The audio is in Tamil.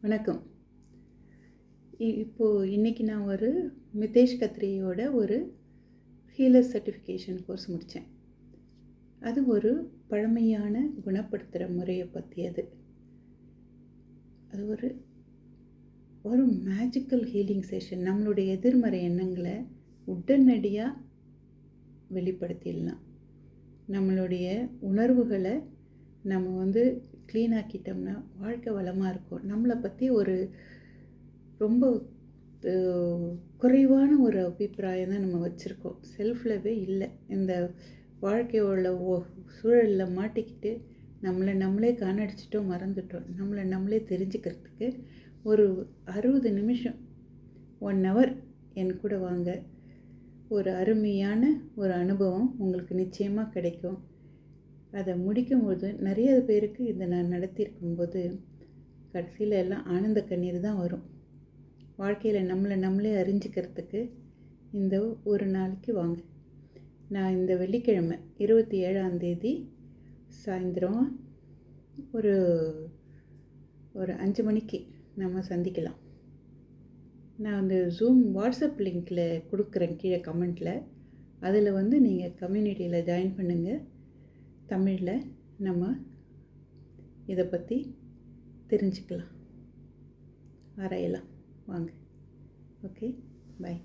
வணக்கம். இ- இன்றைக்கி நான் ஒரு மிதேஷ் கத்ரியோட ஒரு ஹீலர் சர்டிஃபிகேஷன் கோர்ஸ் முடித்தேன் அது ஒரு பழமையான குணப்படுத்துகிற முறையை பற்றியது அது ஒரு ஒரு மேஜிக்கல் ஹீலிங் செஷன் நம்மளுடைய எதிர்மறை எண்ணங்களை உடனடியாக வெளிப்படுத்திடலாம். நம்மளுடைய உணர்வுகளை நம்ம வந்து க்ளீன் ஆக்கிட்டோம்னா வாழ்க்கை வளமாக இருக்கும். நம்மளை பற்றி ஒரு ரொம்ப குறைவான ஒரு அபிப்பிராயம் தான் நம்ம வச்சுருக்கோம். செல்ஃப்லவே இல்லை. இந்த வாழ்க்கையோட ஓ சூழலில் மாட்டிக்கிட்டு நம்மளை நம்மளே காணடிச்சிட்டோம் மறந்துட்டோம். நம்மளை நம்மளே தெரிஞ்சுக்கிறதுக்கு ஒரு அறுபது நிமிஷம் ஒன் ஹவர் என் கூட வாங்க. ஒரு அருமையான ஒரு அனுபவம் உங்களுக்கு நிச்சயமாக கிடைக்கும். அதை முடிக்கும்போது நிறைய பேருக்கு இதை நான் நடத்தியிருக்கும்போது கடைசியில் எல்லாம் ஆனந்த கண்ணீர் தான் வரும். வாழ்க்கையில் நம்மளை நம்மளே அறிஞ்சிக்கிறதுக்கு இந்த ஒரு நாளைக்கு வாங்க. நான் இந்த வெள்ளிக்கிழமை இருபத்தி ஏழாம் தேதி சாயந்தரம் ஒரு ஒரு அஞ்சு மணிக்கு நம்ம சந்திக்கலாம். நான் அந்த ஜூம் வாட்ஸ்அப் லிங்க்கில் கொடுக்குறேன் கீழே கமெண்ட்டில் அதில் வந்து நீங்கள் கம்யூனிட்டியில் ஜாயின் பண்ணுங்கள் தமிழில் நம்ம இதை பற்றி தெரிஞ்சுக்கலாம். ஆராயலாம். வாங்க. ஓகே. பை.